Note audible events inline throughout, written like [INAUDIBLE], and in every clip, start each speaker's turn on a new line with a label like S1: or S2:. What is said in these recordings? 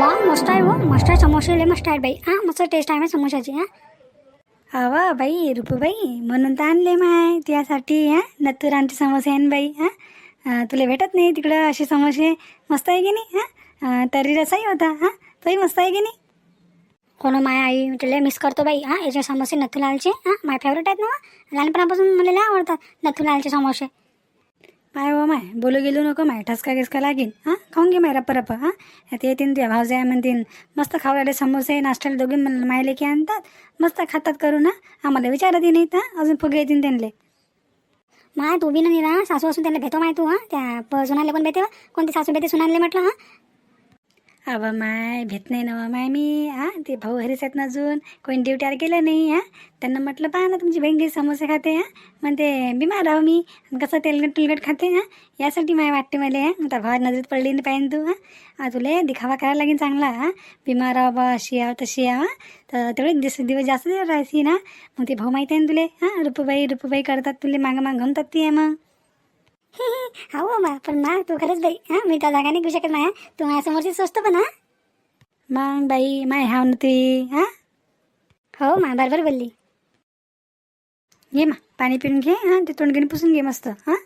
S1: वा मस्त आहे हो. मस्त आहे समोसे लय मस्त आहेत बाई. हां मस्त टेस्ट आहे समोशाची हां.
S2: अवा बाई रुपूबाई म्हणून तर आणले माय त्यासाठी हा. नत्तुरांचे समोसे आहे बाई हा. तुला भेटत नाही तिकडं असे समोसे? मस्त आहे की नाही हा? तरी तर्री रसाही होता हां? तोही मस्त आहे की नाही?
S1: हो ना माय आई तुला मिस करतो बाई हां. याचे समोसे नथुलालचे हां माय फेवरेट आहेत ना हो. लहानपणापासून मला लय आवडतात नथुलालचे समोसे.
S2: माय हो माय बोलू गेलो नको माय ठसका गिसका लागीन हां? खाऊन घे माय रप्प रप्प हां? ते येतीन तुझ्या भावजाया म्हणतीन मस्त खाऊ राहिले समोसे नाश्त्याला दोघे मायले की आणतात मस्त खातात करू ना? आम्हाला विचारत नाही तर अजून फुगे येतील त्यांना
S1: माय तू बी ना सासू असून त्यांना भेटो माय तू हां? त्या प- सुनाले पण भेटे कोणते कोणती सासू भेटे सुनाले म्हटलं हां?
S2: अव माय भेट नाही नवा माय मी हा ते भाऊ हरीच आहेत ना अजून. कोणी ड्युटीवर गेलं नाही हा त्यांना म्हटलं पहा ना तुमची बहीण घे समोसे खाते हा म्हणते बिमार आहो मी. आणि कसं तेलगट तुलगट खाते हा यासाठी माय वाटते मला हा आता भावा नजरेत पडली नाही पाहिजे तू हा आ, तुला दिखावा करायला लागेल चांगला हा बिमार आहो बा अशी आहो तशी आहो तर तेवढे दिवस दिवस जास्त दिवस राहायची ना मग ते भाऊ माहिती आहे ना तुले हां रुपूबाई रुपूबाई करतात तुले मागं मागं घमतात ती आहे मग.
S1: हो बा पण मा तू खरंच बाई हां मी त्या जागा नाही घेऊ शकत माया. तू माझ्यासमोरची स्वस्त पण हां.
S2: मग बाई माय हाव ना ती हां?
S1: हो मा बरोबर बोलली.
S2: घे मा पाणी पिऊन घे हां ते तोंडगिणी पुसून घे मस्त हां?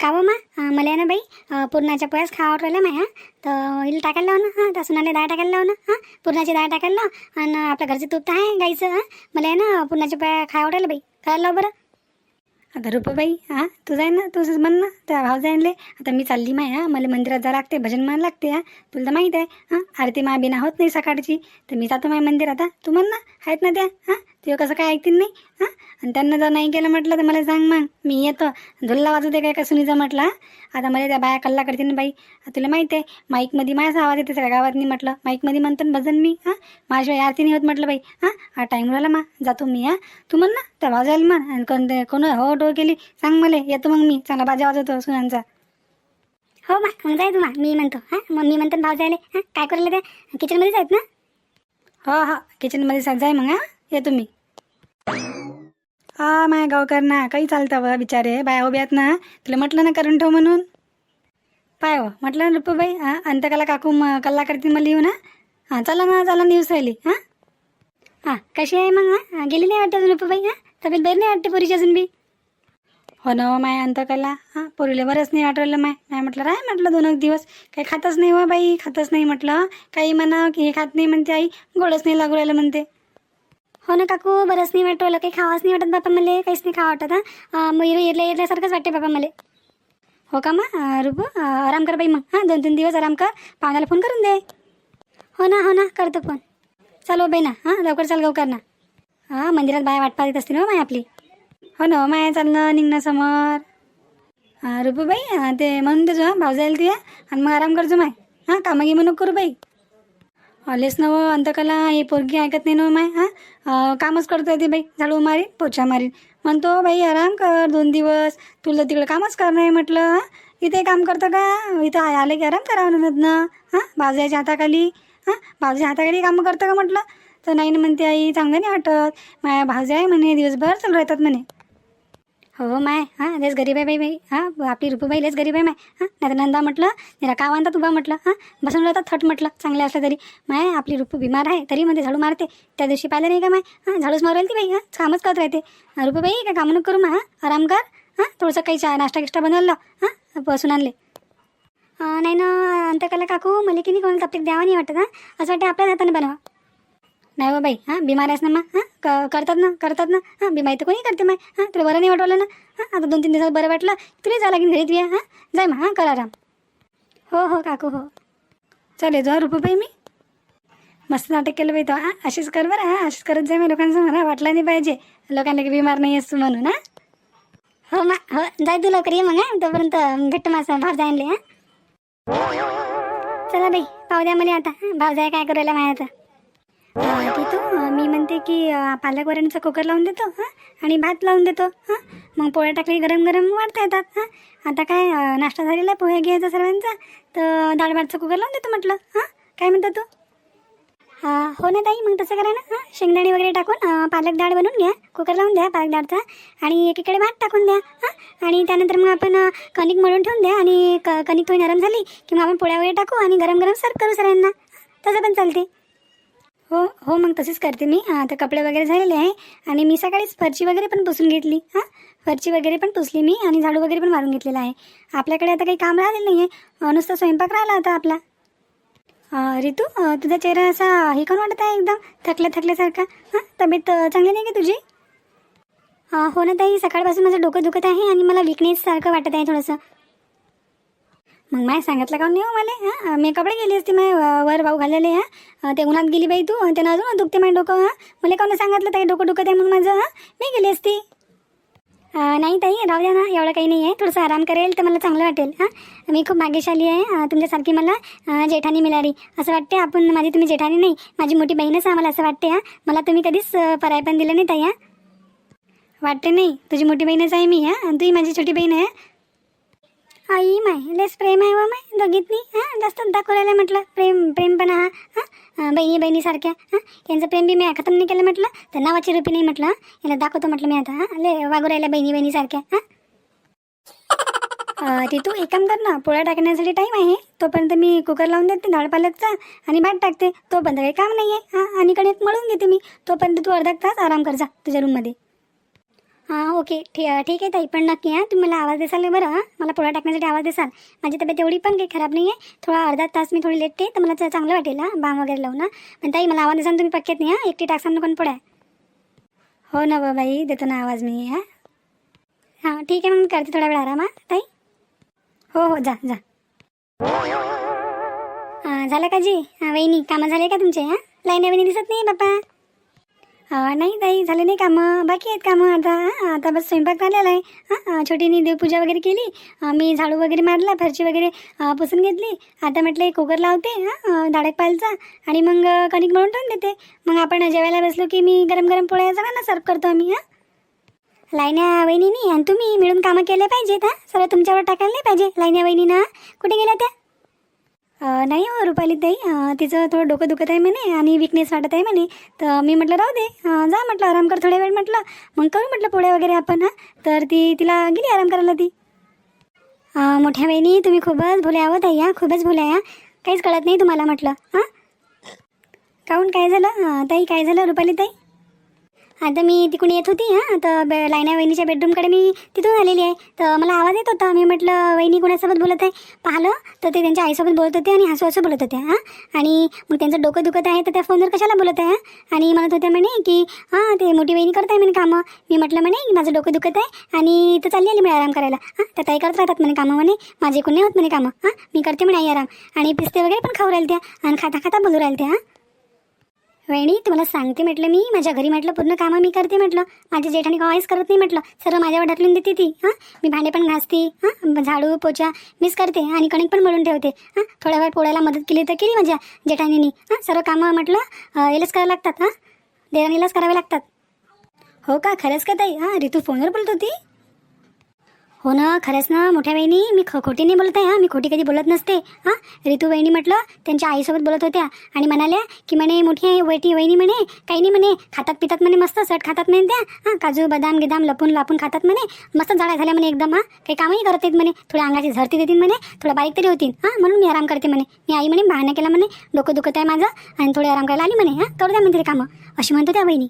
S1: का बा मा? मला आहे ना बाई पुरणाच्या पोळ्याच खावावं राहिलं माया. तर हिला टाकायला लाव ना हां त्या सुनाले डाळ टाकायला लाव ना हां. पुरणाची डाळ टाकायला लाव. आणि आपल्या घरचं तूप तर आहे गाईचं हां. मला आहे ना पुरणाच्या पोळ्या खावावं राहिलं बाई. करायला लाव बरं.
S2: आता रुपाबाई हां तू जाय ना तू म्हण ना त्या भाव जाईनले आता मी चालली माय हां मला मंदिरात जा लागते भजन मान लागते हां. तुला तर माहीत आहे हां आरती मा बिना होत नाही सकाळची. तर मी जातो माय मंदिर आता तू म्हण ना आहेत ना त्या हां. ते कसं काय ऐकतील नाही? हां? आणि त्यांना जर नाही केलं म्हटलं तर मला सांग मग. मी येतो. धुल्ला वाजवते काय का सुनीचा म्हटलं आता मला त्या बाया कल्ला करतील ना बाई. तुला माहिती आहे माईकमध्ये माझा आवाज येते सगळ्या गावात नाही म्हटलं. माईकमध्ये म्हणतो ना भजन मी हां? माझ्याशिवाय आरती नाही होत म्हटलं बाई. हां? हा टाईम झाला मा. जातो मी हां? तू म्हण ना त्या भाव म्हण. आणि कोण कोण हो डो केली सांग मला. येतो मग मी. चांगला बाजा वाजवतो सुनांचा.
S1: हो मा मग जाय तू मा. मी म्हणतो हां? मग मी म्हणतो भाव जायला हां? काय करायला त्या? किचनमध्येच आहेत ना?
S2: हो हो. किचनमध्ये सा जाय मग हां? ये तुम्ही. हा माय गावकर ना काही चालतं व बिचारे. बाया उभ्या आहेत ना तुला म्हटलं ना करून ठेव म्हणून. पाय हो म्हटलं ना रुपूबाई हां अंतकाला काकू म कल्ला करतील मला येऊ ना. हां चला ना चला न्यूज राहिली हां.
S1: हां कशी आहे मग हां? गेली नाही वाटतं अजून रुपाबाई हां? तब्येत बरी नाही वाटते पोरीची अजून बी?
S2: हो ना हो माय अंतकाला हां पोरीला बरंच नाही आठवलं माय. माय म्हटलं राय म्हटलं दोन एक दिवस. काही खातच नाही हो बाई खातच नाही म्हटलं. काही म्हणा की हे खात नाही म्हणते आई गोडच नाही लागू राहिलं म्हणते.
S1: हो ना काकू बरंच नाही वाटवलं काही खावाच नाही वाटत बापा मला काहीच नाही खावा वाटत हां. मग इरल्या इरल्यासारखंच वाटते बापा मला. हो का मग? रुपू आराम कर बाई मग हां. दोन तीन दिवस आराम कर पाहुण्याला फोन करून दे. हो ना हो ना करतो फोन. चाल हो बाई ना हां. लवकर चाल लवकर ना हां मंदिरात बाया वाट येत असते ना हो माय आपली.
S2: हो ना हो माय चालणं निघणं समोर. रुपू बाई ते म्हणून देजो हां भाऊ जाईल तुया आणि मग आराम करजो माय. हां कामं घे म्हणून करू बाई. आलेच ना हो अंतकाला हे पोरगी ऐकत नाही ना माय हां? कामच करतोय ते बाई झाडू मारी पोछा मारीन. म्हणतो बाई आराम कर दोन दिवस. तुला तिकडे कामच करणार आहे म्हटलं. हां? इथे काम करतं का? इथं आले की आराम करावं म्हणत ना. हां? भावजाच्या हाताखाली हां? भावजाच्या हाताखाली कामं करतं का? म्हटलं. तर नाही ना म्हणते आई चांगलं नाही वाटत. माझ्या भाज्या आहे म्हणे दिवसभर चालू राहतात म्हणे.
S1: हो, हो माय. हां लेस गरीब आहे बाई बाई. हां आपली रुपूबाई लेस गरीब आहे माय. हां नाही नंदा म्हटलं निरा का वांदा तुबा म्हटलं हां. बसून राहतात थट म्हटलं चांगले असलं तरी. माय आपली रुपू बिमार आहे तरी मध्ये झाडू मारते. त्या दिवशी पाहिलं नाही का माय? हां झाडूच मारेल ती बाई हां. कामच करत राहते. रुपूबाई काय कामं नको करू मा हां. आराम कर हां. थोडंसं काही चहा नाश्ता गिष्टा बनवलं हां. बसून आणले. नाही ना अंतकाला काकू मला की नाही कोणाला तपलीक द्यावा नाही वाटत हां. असं वाटतं आपल्याच हाताने बनवा. नाही हो बाई हां बिमार आहेस ना मग हां? क करतात ना करतात ना हां? बिमारी तर कोणी करते माय हां? तुला बरं नाही वाटवलं ना? हां आता दोन तीन दिवसात बरं वाटलं तुला जा लागेल घरी तुया हां? जाय मग हां कर आराम. हो हो काकू हो.
S2: चल येतो बाई मी. मस्त नाटक केलं बाई तो हां? अशीच कर बरं हां? अशीच करत जाय मी लोकांसमोर हां वाटलं नाही पाहिजे. लोकांना की बिमार नाही असतो म्हणून हां?
S1: हो मा हो जाय तू लवकर ये मग हां? तोपर्यंत भेटतो माझा भाव जायले हां? चला बाई पाहू द्या मला आता भाव जाय काय करायला माझ्या आता तू मी म्हणते की पालक वरणचा कुकर लावून देतो हां आणि भात लावून देतो हां. मग पोळ्या टाकली गरम गरम वाढता येतात हां. आता काय नाश्ता झालेला आहे पोहे घ्यायचा सर्वांचा तर डाळ भातचा कुकर लावून देतो म्हटलं हां. काय म्हणता तू? हो ना ताई मग तसं करा ना हां. शेंगदाणे वगैरे टाकून पालक डाळ बनवून घ्या कुकर लावून द्या पालक डाळचा आणि एकीकडे भात टाकून द्या हां. आणि त्यानंतर मग आपण कणिक मळून ठेवून द्या आणि क कणिक थोडी नरम झाली की मग आपण पोळ्या वगैरे टाकू आणि गरम गरम सर्व करू सर्वांना तसं पण चालते. हो हो मग तसेच करते मी. आता कपडे वगैरे झालेले आहे. आणि मी सकाळीच फरची वगैरे पण पुसून घेतली. हां फरची वगैरे पण पुसली मी आणि झाडू वगैरे पण मारून घेतलेला आहे. आपल्याकडे आता काही काम राहिलेलं नाही आहे नुसता स्वयंपाक राहिला आता आपला. रितू तुझा चेहरा असा हे कोण वाटत आहे एकदम? थकल्या थकल्यासारखा हां तब्येत चांगली नाही का तुझी? हो ना ताई सकाळपासून माझं डोकं दुखत आहे आणि मला विकनेस सारखं वाटत आहे थोडंसं. मग माय सांगितलं का नाही हो मला? हां? मी कपडे गेली असती माय वर भाऊ घाललेले हां? ते उन्हात गेली बाई तू त्यानं अजून दुखते माय डोकं हां? मला कोण सांगितलं ताई डोकं दुखत आहे मग माझं हां? मी गेली असती. नाही ताई राहू द्या ना एवढं काही नाही आहे थोडंसं आराम करेल तर मला चांगलं वाटेल हां? मी खूप भाग्यशाली आहे तुमच्यासारखी मला जेठानी मिळाली. असं वाटते आपण माझी तुम्ही जेठानी नाही माझी मोठी बहीणच आहे मला असं वाटते हां? मला तुम्ही कधीच पराय पण दिलं नाही ताई हां? वाटते नाही तुझी मोठी बहीणच आहे मी हां? तुझी तुही माझी छोटी बहीण आहे आई माय लेस प्रेम आहे व माय दोघीतनी हां? जास्त दाखवलेलं म्हटलं प्रेम प्रेमपणा हा हां? बहिणी बहिणीसारख्या हां? यांचं प्रेम बी मी खतम नाही केलं म्हटलं तर नावाची रुपी नाही म्हटलं याला दाखवतो म्हटलं मी आता हां? ले वागू राहिल्या बहिणी बहिणीसारख्या हां? ती तू एक काम कर ना पोळ्या टाकण्यासाठी टाईम आहे तोपर्यंत मी कुकर लावून देते डाळ पालकचा आणि भात टाकते तोपर्यंत काही काम नाही आहे हां? आणि कणिक मळून घेते मी तोपर्यंत तू अर्धा तास आराम कर जा तुझ्या रूममध्ये हां ओके. ठी ठीक आहे ताई पण नक्की हां तुम्ही मला आवाज देसाल बरं हां. मला पोळा टाकण्यासाठी आवाज देसाल. माझी तब्येत एवढी पण काही खराब नाही आहे थोडा अर्धा तास मी थोडी लेटते तर मला चांगलं वाटेल हां बाम वगैरे लावून हां. पण ताई मला आवाज देसाल तुम्ही पक्क्यात नाही हां. एकटी टाकसान नको पोळ्या हो ना बा बाई देतो ना आवाज मी हां. हां ठीक आहे मग करते थोडा वेळ आराम हां ताई. हो हो जा जा. झालं का जी? हां वहिनी कामं झाले का तुमचे हां? लाईन वहिनी दिसत नाही बाप्पा? नाही ताई झाले नाही कामं. बाकी आहेत कामं आता. हां, आता बस स्वयंपाक झालेला आहे. हां छोटीनी देवपूजा वगैरे केली. मी झाडू वगैरे मारला फरची वगैरे पुसून घेतली. आता म्हटलं एक कुकर लावते हां दाडक पालचा आणि मग कणिक मळून ठेवून देते. मग आपण जेवायला बसलो की मी गरम गरम पोळ्या सगळ्यांना सर्व करतो आम्ही हां लाईन्या वहिनी आणि तुम्ही मिळून कामं केले पाहिजेत हां सर्व तुमच्यावर टाकायला नाही पाहिजे लाईन्या वहिनीनं. कुठे गेल्या त्या? नाही हो रुपाली ताई. तिचं थोडं डोकं दुखत आहे म्हणे आणि विकनेस वाटत आहे म्हणे. तर मी म्हटलं राहू दे. जा म्हटलं आराम कर थोड्या वेळ म्हटलं. मग करू म्हटलं पोळ्या वगैरे आपण हां. तर ती तिला गेली आराम करायला ती. मोठ्या बहिणी तुम्ही खूपच भुल्या आहोत ताई हां. खूपच भुल्या या काहीच कळत नाही तुम्हाला म्हटलं हां. काहून? काय झालं? ताई काय झालं रुपाली ताई? आता मी तिकडून येत होती हां. तर बे लायना वहिनीच्या बेडरूमकडे मी तिथून आलेली आहे. तर मला आवाज येत होता. मी म्हटलं वहिनी कोणासोबत बोलत आहे? पाहिलं तर ते त्यांच्या आईसोबत बोलत होते आणि हसू हसू बोलत होते हां. आणि मग त्यांचं डोकं दुखत आहे तर त्या फोनवर कशाला बोलत आहे आणि म्हणत होत्या म्हणे की हां ते मोठी वहिनी करत आहे म्हणे कामं. मी म्हटलं म्हणे की माझं डोकं दुखत आहे आणि तर चालली आली मी आराम करायला हां? त्या ताई करत राहतात म्हणे कामं म्हणे. माझे कोणी होत म्हणे कामं हां? मी करते म्हणे आई आराम. आणि पिस्ते वगैरे पण खाऊ राहिले त्या आणि खाता खाता बोलू राहिले त्या हां? वेणी तुम्हाला सांगते म्हटलं मी. माझ्या घरी म्हटलं पूर्ण कामं मी करते म्हटलं. माझ्या जेठाने काहीच करत नाही म्हटलं. सर्व माझ्यावर ढकलून देते ती हां? मी भांडे पण घासते हां? झाडू पोचा मीच करते आणि कणिक पण मळून ठेवते हां? थोड्या वेळ पोळ्याला मदत केली तर केली माझ्या जेठाणीनी हां? सर्व कामं म्हटलं अं, यालाच करावं लागतात हां? देराणीलाच करावे लागतात. हो का? खरंच का ताई? हां रितू फोनवर बोलत होती? हो ना खरंच ना मोठ्या बहिणी मी ख खोटी नाही बोलत आहे हां? मी खोटी कधी बोलत नसते हां? रितू वहिनी म्हटलं त्यांच्या आईसोबत बोलत होत्या आणि म्हणाल्या की म्हणे मोठी आहे वैटी वहिनी म्हणे काही नाही म्हणे खातात पितात म्हणे मस्त सट खातात म्हणे त्या हां? काजू बदाम गिदाम लपून लापून खातात म्हणे मस्त झाडा झाल्या म्हणे एकदम हां? काही कामही करत आहेत म्हणे थोड्या अंगाची झरती देतील म्हणे थोडं बारीक तरी होतील हां? म्हणून मी आराम करते म्हणे. मी आई म्हणे बहाणा केला म्हणे डोकं दुखत आहे माझं आणि थोडे आराम करायला आली म्हणे हां? करू द्या म्हणते कामं अशी म्हणतो त्या बहिणी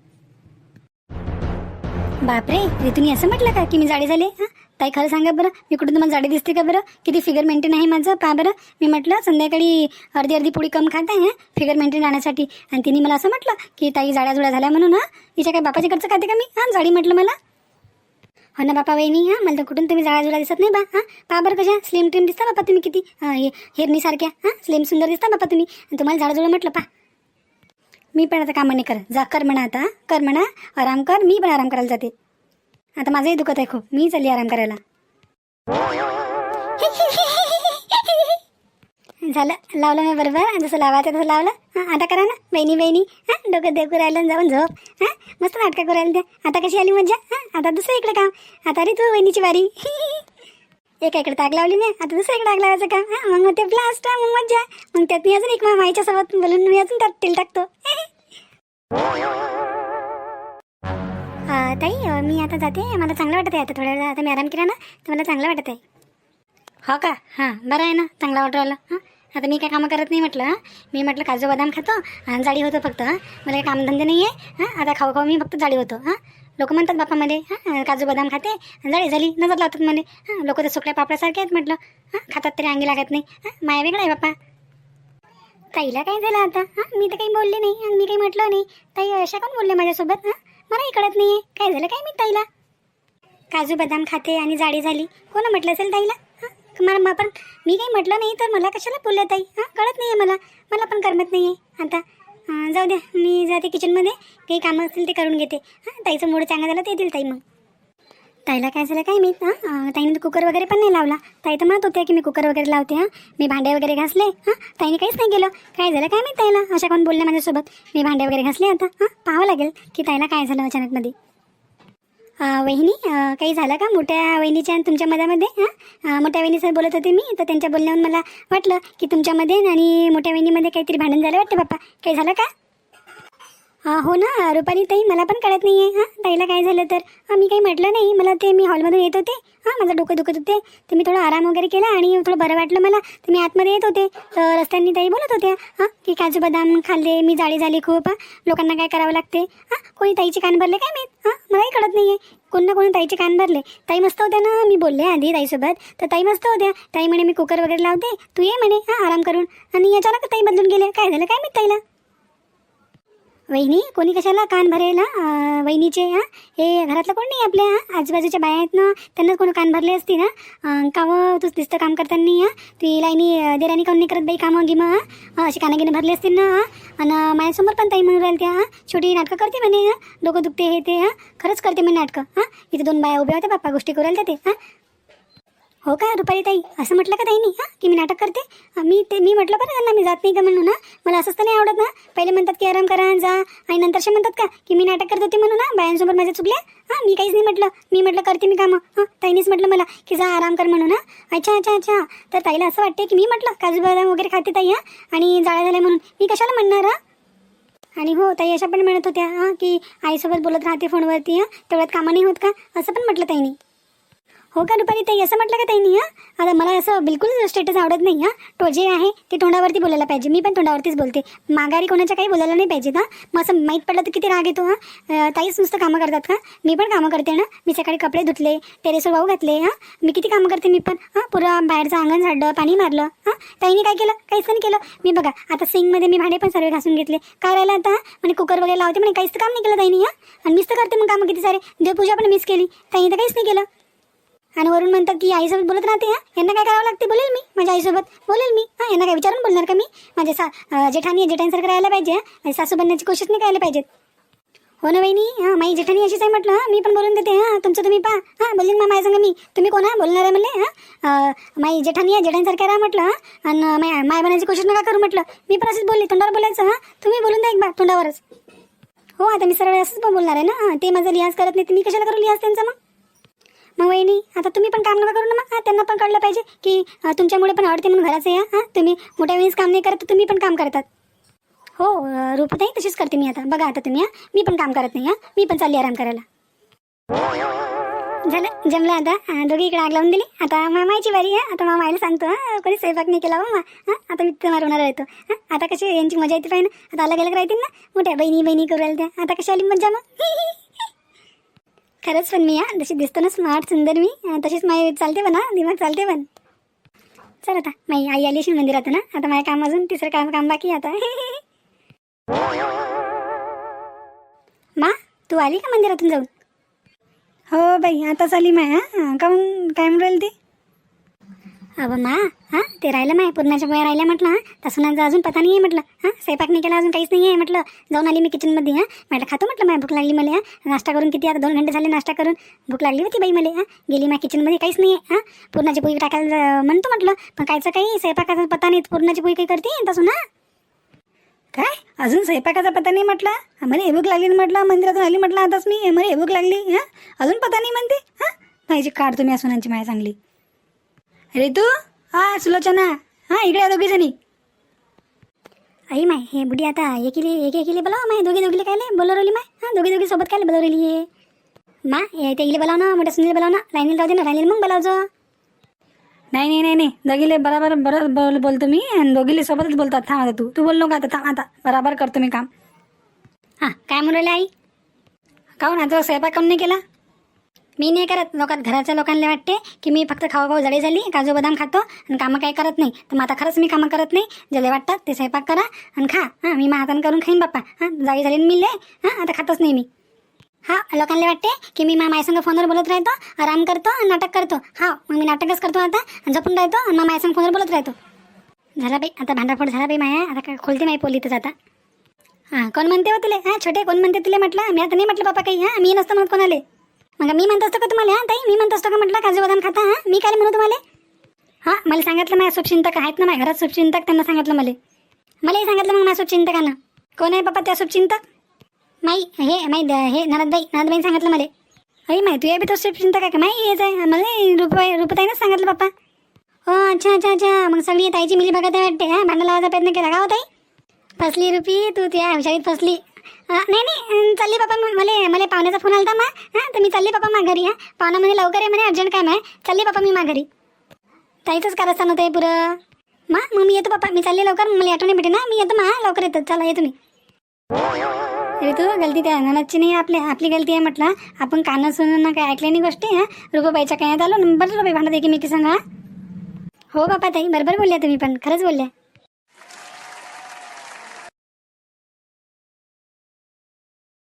S1: बापरे रितूनी असं म्हटलं का की मी जाडी झाले? हां? ताई खरं सांगा बरं मी कुठून तुम्हाला जाडी दिसते का बरं? किती फिगर मेंटेन आहे माझं? पा बरं. मी म्हटलं संध्याकाळी अर्धी अर्धी पोळी कम खात आहे फिगर मेंटेन राहण्यासाठी. आणि तिने मला असं म्हटलं की ताई जाड्या जुड्या झाल्या म्हणून हां? हिच्या काय बापाची खर्च खाते का मी? हां? जाडी म्हटलं मला. हो ना बापा वहिनी हां? मला तर कुठून तुम्ही जाळा जुळा दिसत नाही बा हां? पा बरं कशा स्लिम ट्रिम दिसता बापा तुम्ही किती? हे हेरणीसारख्या हां? स्लिम सुंदर दिसता बापा तुम्ही. आणि तुम्हाला झाडाजुळं म्हटलं पा मी पण आता कामं नाही कर. जा कर म्हणा आता. कर म्हणा. आराम कर. मी पण आराम करायला जाते. आता माझंही दुखत आहे खूप. मी चालली आराम करायला. [LAUGHS] झालं. लावलं मी बरोबर. जसं लावायचं तसं लावलं. हां आता करा ना. बहिणी बहिणी हां डोकं देखू राहिलं जाऊन झोप. हां मस्त नाटकं करायला द्या. आता कशी आली मज्जा? हां आता दुसरं इकडे काम. आता रे तू बहिणीची बारी [LAUGHS] एका इकडे ताग लावली नाही आता दुसरीकडे आग लावायचं का? हा मग ते ब्लास्ट मग मज्जा. मग त्यात मी अजून एक माईच्या सोबत बोलून मी अजून त्यात तेल टाकतो. [LAUGHS] ताई मी आता जाते. मला चांगलं वाटत आहे आता थोड्या वेळा. आता मी आराम केला ना तर मला चांगलं वाटत आहे. हो का? हां बरं आहे ना चांगला ऑर्डर आला. हां आता मी काय कामं करत नाही म्हटलं हां. मी म्हटलं काजू बदाम खातो आणि जाडी होतो फक्त हां. मला काही कामधंदे नाही आहे हां. आता खाऊ खाऊ मी फक्त जाडी होतो हां. लोक म्हणतात बापा हां काजू बदाम खाते जाळी झाली नजर लावतात म्हणे. हां लोक तर सुकड्या पापड्यासारखे आहेत म्हटलं. हां खातात तरी अंगी लागत नाही. हां माया वेगळा आहे बापा. ताईला काय झालं आता? हां मी तर काही बोलले नाही आणि मी काही म्हटलं नाही. ताई अशा कोण बोलले माझ्यासोबत? हां मलाही कळत नाही आहे काय झालं काय मी ताईला? काजू बदाम खाते आणि जाडी झाली. कोण म्हटलं असेल ताईला? हां मला मग पण मी काही म्हटलं नाही तर मला कशाला बोलल्या ताई? हां कळत नाही आहे मला. मला पण करमत नाही आहे आता जाऊ द्या. मी जाते किचनमध्ये काही कामं असतील ते करून घेते. हां ताईचं मूड चांगलं झालं ते येतील ताई मग. ताईला काय झालं काय मी हां ताईने कुकर वगैरे पण नाही लावला. ताई तर म्हणत होत्या की मी कुकर वगैरे लावते हां. मी भांडे वगैरे घासले हां. ताईने काहीच नाही केलं. काय झालं काय मी ताईला? अशा कोण बोलल्या माझ्यासोबत? मी भांडे वगैरे घासले आता हां. पाहावं लागेल की ताईला काय झालं अचानकमध्ये. वहिनी काही झालं का मोठ्या वहिनीच्या आणि तुमच्या मधामध्ये? हां? मोठ्या वहिनीसह बोलत होते मी तर त्यांच्या बोलण्यावरून मला वाटलं की तुमच्यामध्ये आणि मोठ्या वहिनीमध्ये काहीतरी भांडण झालं वाटतं बाप्पा काही झालं का? हो ना रुपाली ताई मला पण कळत नाही आहे हां ताईला काय झालं तर? मी काही म्हटलं नाही. मला ते मी हॉलमधून येत होते. हां माझं डोकं दुखत होते. तर मी थोडं आराम वगैरे केला आणि थोडं बरं वाटलं मला. तर मी आतमध्ये येत होते. तर रस्त्यांनी ताई बोलत होत्या. हां की काजू बदाम खाल्ले मी जाळी झाली खूप. हां लोकांना काय करावं लागते? हां कोणी ताईचे कान भरले काय माहीत? हां मलाही कळत नाही आहे कोण ना कोणी ताईचे कान भरले. ताई मस्त होत्या ना? मी बोलले आधी ताईसोबत. तर ताई मस्त होत्या. ताई म्हणे मी कुकर वगैरे लावते. तू ये म्हणे. हां आराम करून. आणि अचानक ताई बदलून गेले काय झालं? काय माहीत ताईला? वहिनी कोणी कशाला कान भरेल वहिनीचे हां? हे घरातलं कोण नाही आपल्या आजूबाजूच्या बाया आहेत ना त्यांनाच कोणी कान भरले असते ना अं, हो, तूच दिसतं काम करताना हां? तू लाईनी अं, देराणी काऊन नाही करत बाई कामं गिमं हां? अशी कानागिने भरले असतील ना हां? आणि माझ्यासमोर पण ताई म्हणून राहिल्या त्या हां? छोटी नाटकं करते म्हणे हां? डोकं दुखते हे ते हां? खरंच करते म्हणे नाटकं हां? इथे दोन बाया उभ्या होत्या बाप्पा गोष्टी करायला ते हां? हो का रुपाली ताई? असं म्हटलं का ताईनी? हां की मी नाटक करते? मी ते मी म्हटलं बरं त्यांना मी जात नाही का म्हणून ना मला असंच तर नाही आवडत ना. पहिले म्हणतात की आराम करा जा. आणि नंतरचे म्हणतात का की मी नाटक करत होते म्हणून ना बायांसमोर माझ्या चुकल्या हां मी काहीच नाही म्हटलं. मी म्हटलं करते मी कामं. हां ताईनीच म्हटलं मला की जा आराम कर म्हणून ना अच्छा अच्छा अच्छा. तर ताईला असं वाटते की मी म्हटलं काजू बदाम वगैरे खाते ताई हां. आणि जाळ्या झाल्या म्हणून. मी कशाला म्हणणार हां? आणि हो ताई अशा पण म्हणत होत्या हां की आईसोबत बोलत राहते फोनवरती हां. तेवढ्यात कामं नाही होत का? असं पण म्हटलं ताईनी. हो का रुपाली ताई असं म्हटलं का ताईनी हां? आता मला असं बिलकुल स्टेटस आवडत नाही हां? तो जे आहे ते तोंडावरती बोलायला पाहिजे. मी पण तोंडावरतीच बोलते. माघारी कोणाच्या काही बोलायला नाही पाहिजे ना मग असं माहीत पडलं तर किती राग येतो हां? ताईच नुसतं कामं करतात का? मी पण कामं करते ना. मी सकाळी कपडे धुतले टेरेसवर वाहू घातले हां? मी किती कामं करते मी पण हां? पुरा बाहेरचं अंगण झाडलं पाणी मारलं हां? ताईने काय केलं? काहीच नाही केलं. मी बघा आता सिंगमध्ये मी भांडे पण सर्व घासून घेतले. काय राहिलं आता? म्हणजे कुकर वगैरे लावते म्हणे काहीच तर काम नाही केलं ताईने हां? आणि मीच तर करते मग कामं किती सारे. देवपूजा पण मिस केली. ताईने तर काहीच नाही केलं. आणि वरून म्हणतात की आईसोबत बोलत राहते हा? यांना काय करावं लागते? बोलेल मी माझ्या आईसोबत. बोलेल मी. हां यांना काय विचारून बोलणार का मी? माझ्या सा जेठानी जेठांसारखं राहायला पाहिजे हां? सासू बनण्याची कोशिश नाही करायला पाहिजेत. हो ना वहिनी? हां माझी जेठानी अशीच आहे म्हटलं हां? मी पण बोलून देते हां? तुमचं तुम्ही पा हां बोलेन ना माझ्या संग मी. तुम्ही कोण आहे बोलणार आहे म्हणले हां? माझी जेठानी आहे जेठांसारखं राहा म्हटलं हां? आणि माय माय बनायची कोशिश नका करू म्हटलं. मी पण असंच बोलली तोंडावर बोलायचं हां? तुम्ही बोलून द्या एक बा तोंडावरच. हो आता मी सरळ असंच पण बोलणार आहे ना? ते माझा लिहाज करत नाही तुम्ही मी कशाला करू लिहाज त्यांचा मग? मग वहिनी आता तुम्ही पण काम नका करू ना मग. त्यांना पण कळलं पाहिजे की तुमच्यामुळे पण आवडते म्हणून घराचं या हां. तुम्ही मोठ्या वेळेस काम नाही करत तर तुम्ही पण काम करतात. हो रूप रूपाताई तशीच करते मी आता. बघा आता तुम्ही हां. मी पण काम करत नाही हां. मी पण चालली आराम करायला. झालं? जमलं आता? दोघी इकडे आग लावून दिली. आता मामायची बारी आहे. आता मा मायला सांगतो हां. कोणी स्वयंपाक नाही केला हो हां. आता मी तिथं मारवणार येतो हां. आता कशी यांची मजा येते पाहिजे ना. आता अलग अलग राहतील ना? मोठ्या बहिणी बहिणी करू राहिल्या त्या. आता कशी आली? मजा मग. [LAUGHS] खरंच पण मी हा. जशी दिसतो ना स्मार्ट सुंदर मी तशीच माई चालते पण हा. दिमाग चालते पण. चल आता माई आई आली अशी मंदिरातून ना आता माझ्या काम अजून तिसरं काम काम बाकी आता. [LAUGHS] मा तू आली का मंदिरातून जाऊन?
S2: हो बाई आताच आली माया काऊन काय म्हणून राहिली ती?
S1: अबा मा हां ते राहिलं माय पुरणाच्या पोया राहिल्या म्हटलं हां. तसं अजून पता नाही आहे म्हटलं हां. स्वयंपाक नाही केला अजून काहीच नाही आहे म्हटलं. जाऊन आली मी किचनमध्ये हां. म्हटलं खातो म्हटलं माय भूक लागली मला नाश्ता करून किती आता दोन घंटे झाले नाश्ता करून. भूक लागली होती बाई मला हां. गेली माय किचनमध्ये काहीच नाही आहे हां. पुरणाची पोळी टाकायला जा- म्हणतो म्हटलं पण कायचं काही स्वयंपाकाचा पता नाही पुरणाची पोळी काही करते तसं ना
S2: काय? अजून स्वयंपाकाचा पता नाही म्हटला? मला हे भूक लागली ना म्हटलं मंदिरातून आली म्हटलं आताच मी मला हे भूक लागली हां. अजून पता नाही म्हणते हां. पाहिजे काढ तुम्ही असुनांची माया चांगली. रितू? हा सुलोचना. हा इकडे या दोघी जणी
S1: आई माय हे बुडी आता एकीले एक एकीले बोलाव माय? दोघी दोघीले कायले बोलवली माय? हा दोघी दोघी सोबत कायले बोलवली हे? मा हे ते इले बोलाव ना मोठ्या सुनील बोलाव ना लाईनीला राहू दे ना राहिलेलं मग बोलावजो.
S2: नाही नाही नाही नाही. दोघीले बराबर बरोबर बोल बोलतो मी आणि दोघीले सोबतच बोलतात. थांब आता तू. तू बोल नको आता थांब आता. बराबर करतो मी काम.
S1: हां काय म्हणून आई?
S2: काहून आता स्वयंपाक काऊन नाही केला?
S1: मी नाही करत. लोकात घराच्या लोकांना वाटते की मी फक्त खाऊ खाऊ जडी झाली काजू बदाम खातो आणि कामं काही करत नाही. तर मग आता खरंच मी कामं करत नाही. ज्याला वाटतात ते स्वयंपाक करा आणि खा. हां मी माझ्या करून खाईन बाप्पा. हां जागी झाली मी ले हां आता खातच नाही मी. हा लोकांना वाटते की मी मा मायसंग फोनवर बोलत राहतो आराम करतो आणि नाटक करतो. हा मग मी नाटकच करतो आता आणि झोपून राहतो आणि मा मायसंग फोनवर बोलत राहतो. झाला बाई आता भांडाफोड झाला बाई माया. आता काय खोलते माई पोलीतच आता. हां कोण म्हणते हो तिले? हां छोटे कोण म्हणते तुले म्हटलं? मी आता नाही म्हटलं बापा काही. हां मी नसतं म्हणत कोणाले. मग मी म्हणत असतो का तुम्हाला हा ताई? मी म्हणत असतो का म्हटलं काजू बदाम खाता हां? मी काय म्हणू तुम्हाला? हां मला सांगितलं माझ्या शुभचिंतक आहेत ना माझ्या घरात शुभचिंतक त्यांना सांगितलं मला. मलाही सांगितलं मग माझ्या शुभचिंतकांना. कोण आहे बाबा त्या शुभचिंतक? माई हे माई हे नरदबाई नरदबाईने सांगितलं मला. अरे माई तू बी तो शुभचिंतक आहे का? माई हेच आहे मला रुपये रुपताईनंच सांगितलं बाप्पा. हो अच्छा अच्छा अच्छा. मग सगळी ताईची मिली बघत आहे वाटते हां? भांडण लावायचा प्रयत्न केला का हो ताई? फसली रुपी तू त्या हुशारीत फसली. नाही नाही चालली बापा मला मला पाहुण्याचा फोन आलता मा. हां तर मी चालली बापा मा घरी हां पाहुणा म्हणे लवकर आहे म्हणे अर्जंट काम आहे. चालली बापा मी माघारी. ताईचंच करायचं नव्हतं आहे पुरं. मा मग मी येतो पप्पा मी चालली लवकर मला आठवणी भेटे ना मी येतो मा लवकर येतो. चला येतो मी अरे तू गलती त्या ननदची नाही आपली आपली गलती आहे म्हटलं. आपण कानं सुनून ना काय ऐकल्या नाही गोष्टी हां रुपाबाईच्या काय आलो बरं रुपये भांडत मी मिठी सांगा हो बापा ताई बरोबर बोलल्या तुम्ही पण खरंच बोलल्या.